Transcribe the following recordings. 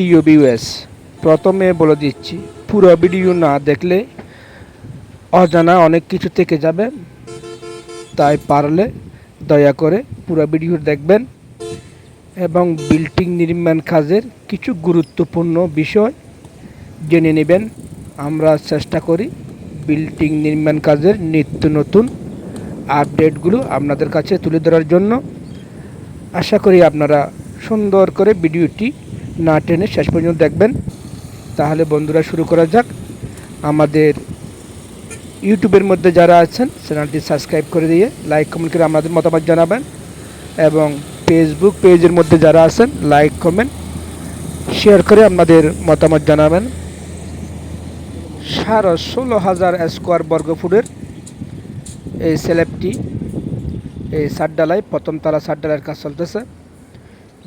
প্রিয় বিউএস প্রথমে বলে দিচ্ছি, পুরো ভিডিও না দেখলে অজানা অনেক কিছু থেকে যাবে। তাই পারলে দয়া করে পুরো ভিডিও দেখবেন এবং বিল্ডিং নির্মাণ কাজের কিছু গুরুত্বপূর্ণ বিষয় জেনে নেবেন। আমরা চেষ্টা করি বিল্ডিং নির্মাণ কাজের নিত্য নতুন আপডেটগুলো আপনাদের কাছে তুলে ধরার জন্য। আশা করি আপনারা সুন্দর করে ভিডিওটি না টেনে শেষ পর্যন্ত দেখবেন। তাহলে বন্ধুরা শুরু করা যাক। আমাদের ইউটিউবের মধ্যে যারা আছেন, চ্যানেলটি সাবস্ক্রাইব করে দিয়ে লাইক, কমেন্ট করে আমাদের মতামত জানাবেন এবং ফেসবুক পেজের মধ্যে যারা আছেন, লাইক, কমেন্ট শেয়ার করে আপনাদের মতামত জানাবেন। সাড়ে ষোলো হাজার স্কোয়ার বর্গফুটের এই স্ল্যাবটি এই সাতডালায় প্রথম তালা সাতডালার কাজ চলতেছে।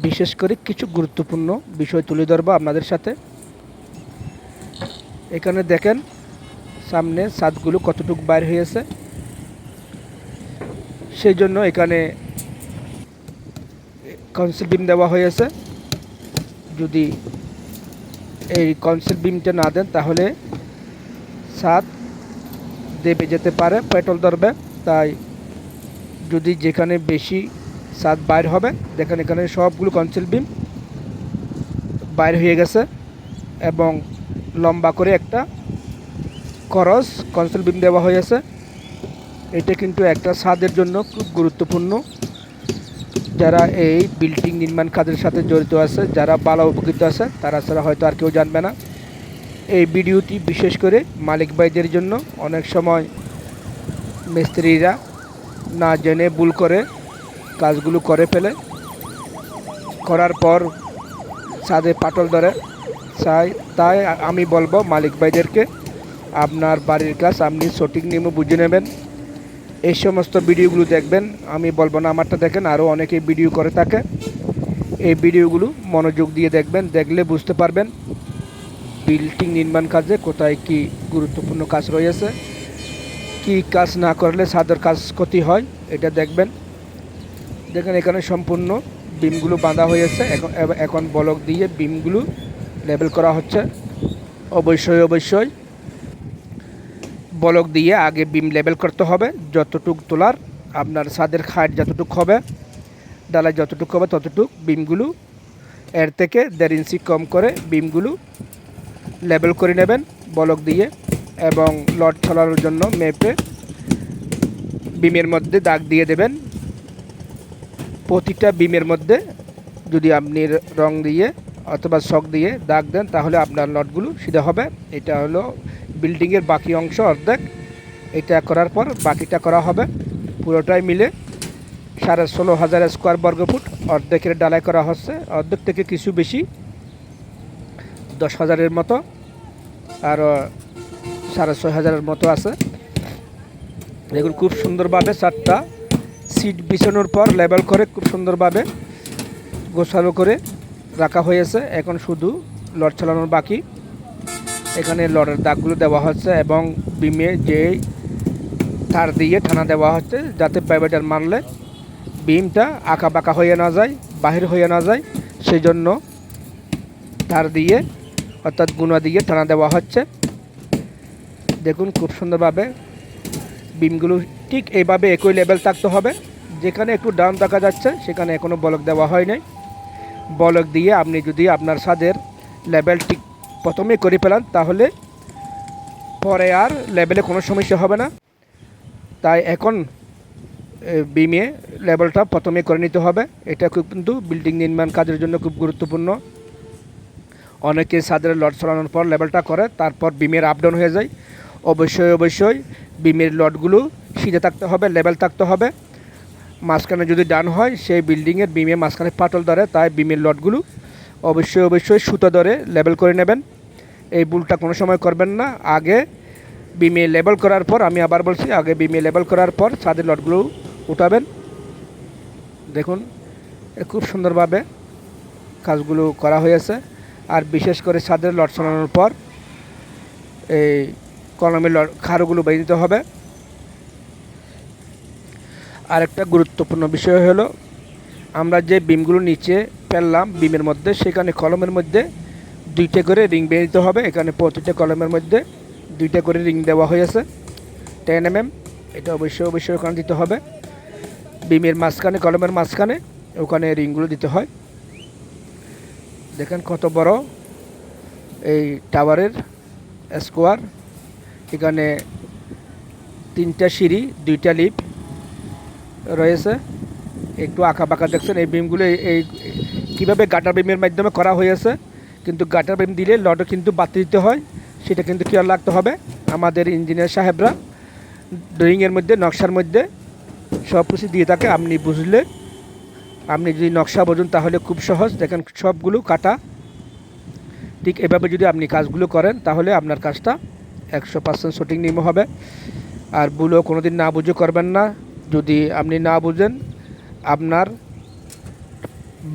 বিশেষ করে কিছু গুরুত্বপূর্ণ বিষয় তুলে ধরবো আপনাদের সাথে। এখানে দেখেন, সামনে ছাদগুলো কতটুকু বাইর হয়েছে। সেই জন্য এখানে কাউন্সিল বিম দেওয়া হয়েছে। যদি এই কাউন্সিল বিমটা না দেন, তাহলে ছাদ দেবে যেতে পারে, পেট্রোল ধরবে। তাই যদি যেখানে বেশি ছাদ বাইর হবে। দেখেন এখানে সবগুলো কাউন্সিল বিম বাইর হয়ে গেছে এবং লম্বা করে একটা করস কনসোল বিম দেওয়া হয়েছে এটা কিন্তু একটা ছাদের জন্য খুব গুরুত্বপূর্ণ। যারা এই বিল্ডিং নির্মাণ কাজের সাথে জড়িত আছে, যারা বালা উপকৃত আছে, তারা ছাড়া হয়তো আর কেউ জানবে না। এই ভিডিওটি বিশেষ করে মালিক ভাইদের জন্য। অনেক সময় মিস্ত্রিরা না জেনে ভুল করে কাজগুলো করে ফেলে। করার পর ছাদে পাটল ধরে। চাই তাই আমি বলব মালিক ভাইদেরকে, আপনার বাড়ির কাজ আপনি সঠিক নিয়মে বুঝে নেবেন। এই সমস্ত ভিডিওগুলো দেখবেন। আমি বলব না আমারটা দেখেন আরও অনেকে ভিডিও করে থাকে। এই ভিডিওগুলো মনোযোগ দিয়ে দেখবেন, দেখলে বুঝতে পারবেন বিল্ডিং নির্মাণ কাজে কোথায় কি গুরুত্বপূর্ণ কাজ রয়েছে। কি কাজ না করলে ছাদের কাজ ক্ষতি হয়, এটা দেখবেন। দেখেন, এখানে সম্পূর্ণ বিমগুলো বাঁধা হয়েছে এখন এখন বলক দিয়ে বিমগুলো লেবেল করা হচ্ছে। অবশ্যই অবশ্যই। বলক দিয়ে আগে বিম লেবেল করতে হবে। যতটুক তোলার আপনার ছাদের খাট যতটুক হবে ডালায় যতটুক হবে, ততটুক বিমগুলো এর থেকে দেড় ইঞ্চি কম করে বিমগুলো লেবেল করে নেবেন বলক দিয়ে এবং লট ছড়ানোর জন্য মেপে বিমের মধ্যে দাগ দিয়ে দেবেন। প্রতিটা বিমের মধ্যে যদি আপনি রং দিয়ে অথবা শক দিয়ে দাগ দেন, তাহলে আপনার লটগুলো সিধা হবে। এটা হলো বিল্ডিংয়ের বাকি অংশ অর্ধেক। এটা করার পর বাকিটা করা হবে। পুরোটাই মিলে সাড়ে ষোলো হাজার স্কোয়ার বর্গফুট অর্ধেকের ডালাই করা হচ্ছে। অর্ধেক থেকে কিছু বেশি, দশ হাজারের মতো, আর সাড়ে ছয় হাজারের মতো আছে। দেখুন, খুব সুন্দরভাবে চারটা সিট বিছানোর পর লেবেল করে খুব সুন্দরভাবে গোছালো করে রাখা হয়েছে। এখন শুধু লট চালানোর বাকি। এখানে লটের দাগগুলো দেওয়া হচ্ছে এবং বিমে যে তার দিয়ে টানা দেওয়া হচ্ছে যাতে প্রাইভেটার মারলে বিমটা আঁকা বাঁকা হয়ে না যায়, বাহির হয়ে না যায়। সেই জন্য তার দিয়ে, অর্থাৎ গুণা দিয়ে টানা দেওয়া হচ্ছে। দেখুন খুব সুন্দরভাবে বিমগুলো ঠিক এইভাবে একই লেভেল থাকতে হবে। যেখানে একটু ডাউন দেখা যাচ্ছে, সেখানে এখনও বলক দেওয়া হয় নাই। বলক দিয়ে আপনি যদি আপনার ছাদের লেভেল ঠিক প্রথমে করে ফেলান, তাহলে পরে আর লেভেলে কোনো সমস্যা হবে না। তাই এখন বিমে লেভেলটা প্রথমে করে নিতে হবে। এটা খুব কিন্তু বিল্ডিং নির্মাণ কাজের জন্য খুব গুরুত্বপূর্ণ। অনেকে ছাদের লট চলানোর পর লেভেলটা করে, তারপর বিমের আপ ডাউন হয়ে যায়। অবশ্যই অবশ্যই বিমের লটগুলো সিধে থাকতে হবে লেভেল থাকতে হবে। মাঝখানে যদি ডান হয়, সেই বিল্ডিংয়ের বিমে মাঝখানে পাটল ধরে, তাই বিমের লটগুলো অবশ্যই অবশ্যই সুতো ধরে লেবেল করে নেবেন। এই ভুলটা কোনো সময় করবেন না। আগে বিমে লেবেল করার পর, আমি আবার বলছি, আগে বিমে লেবেল করার পর ছাদের লটগুলো উঠাবেন। দেখুন খুব সুন্দরভাবে কাজগুলো করা হয়েছে। আর বিশেষ করে ছাদের লট চালানোর পর, এই কলমের লট খাড়োগুলো বেঁধে দিতে হবে। আরেকটা গুরুত্বপূর্ণ বিষয় হলো, আমরা যে বিমগুলো নিচে ফেললাম, বিমের মধ্যে, সেখানে কলমের মধ্যে দুইটা করে রিং বেয়ে দিতে হবে। এখানে প্রতিটা কলমের মধ্যে দুইটা করে রিং দেওয়া হয়েছে। টেন এম এটা অবশ্যই অবশ্যই ওখানে দিতে হবে। বিমের মাঝখানে, কলমের মাঝখানে ওখানে রিংগুলো দিতে হয়। দেখেন কত বড় এই টাওয়ারের স্কোয়ার। এখানে তিনটা সিঁড়ি, দুইটা লিফট রয়েছে। একটু আঁকা বাঁকা দেখছেন এই বিমগুলো, এই- কীভাবে গাটার বিমের মাধ্যমে করা হয়েছে। কিন্তু গাটার বিম দিলে লডও কিন্তু বাতি দিতে হয়, সেটা কিন্তু খেয়াল রাখতে হবে। আমাদের ইঞ্জিনিয়ার সাহেবরা ড্রয়িংয়ের মধ্যে, নকশার মধ্যে সব কিছু দিয়ে থাকে। আপনি বুঝলে, আপনি যদি নকশা বোঝেন তাহলে খুব সহজ। দেখেন সবগুলো কাটা। ঠিক এভাবে যদি আপনি কাজগুলো করেন, তাহলে আপনার কাজটা একশো পার্সেন্ট শুটিং নিম হবে। আর ভুলও কোনো দিন না বুঝে করবেন না। যদি আপনি না বুঝেন, আপনার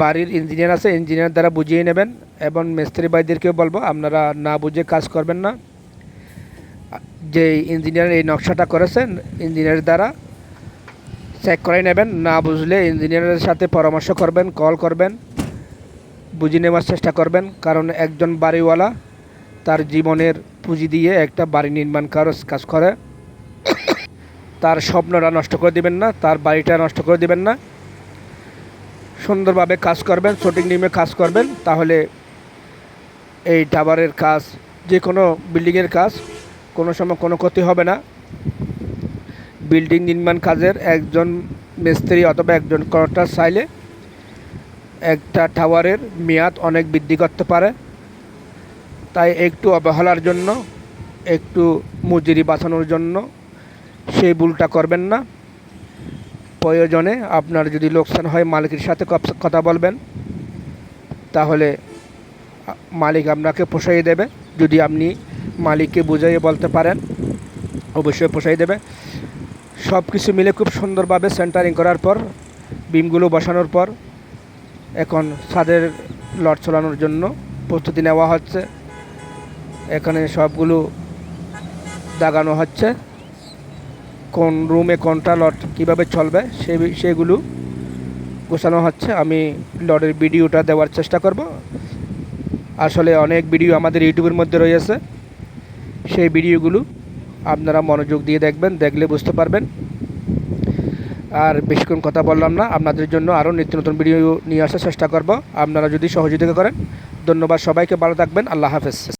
বাড়ির ইঞ্জিনিয়ার আছে ইঞ্জিনিয়ার দ্বারা বুঝিয়ে নেবেন এবং মিস্ত্রি ভাইদেরকেও বলব, আপনারা না বুঝে কাজ করবেন না। যে ইঞ্জিনিয়ার এই নকশাটা করেছেন ইঞ্জিনিয়ার দ্বারা চেক করে নেবেন, না বুঝলে ইঞ্জিনিয়ারের সাথে পরামর্শ করবেন কল করবেন, বুঝে নেওয়ার চেষ্টা করবেন, কারণ একজন বাড়িওয়ালা তার জীবনের পুঁজি দিয়ে একটা বাড়ি নির্মাণ কাজ করে। তার স্বপ্নটা নষ্ট করে দিবেন না, তার বাড়িটা নষ্ট করে দিবেন না। সুন্দরভাবে কাজ করবেন শুটিং নিমে কাজ করবেন, তাহলে এই টাওয়ারের কাজ যে কোনো বিল্ডিংয়ের কাজ, কোনো সময় কোনো ক্ষতি হবে না। বিল্ডিং নির্মাণ কাজের একজন মিস্ত্রি অথবা একজন কন্ট্রাক্টর চাইলে একটা টাওয়ারের মেয়াদ অনেক বৃদ্ধি করতে পারে। তাই একটু অবহেলার জন্য, একটু মজুরি বাঁচানোর জন্য সেই ভুলটা করবেন না। প্রয়োজনে আপনার যদি লোকসান হয়, মালিকের সাথে কথা বলবেন। তাহলে মালিক আপনাকে পোষাইয়ে দেবে। যদি আপনি মালিককে বুঝাইয়ে বলতে পারেন, অবশ্যই পোষাই দেবে। সব কিছু মিলে খুব সুন্দরভাবে সেন্টারিং করার পর, বিমগুলো বসানোর পর, এখন ছাদের লট চলানোর জন্য প্রস্তুতি নেওয়া হচ্ছে। এখানে সবগুলো দাগানো হচ্ছে। কোন রুমে কোনটা লট কীভাবে চলবে, সে সেগুলো গোছানো হচ্ছে। আমি লটের ভিডিওটা দেওয়ার চেষ্টা করব। আসলে অনেক ভিডিও আমাদের ইউটিউবের মধ্যে রয়েছে। সেই ভিডিওগুলো আপনারা মনোযোগ দিয়ে দেখবেন, দেখলে বুঝতে পারবেন। আর বেশিক্ষণ কথা বললাম না, আপনাদের জন্য আরও নিত্য নতুন ভিডিও নিয়ে আসার চেষ্টা করব। আপনারা যদি সহযোগিতা করেন, ধন্যবাদ সবাইকে, ভালো থাকবেন, আল্লাহ হাফেজ।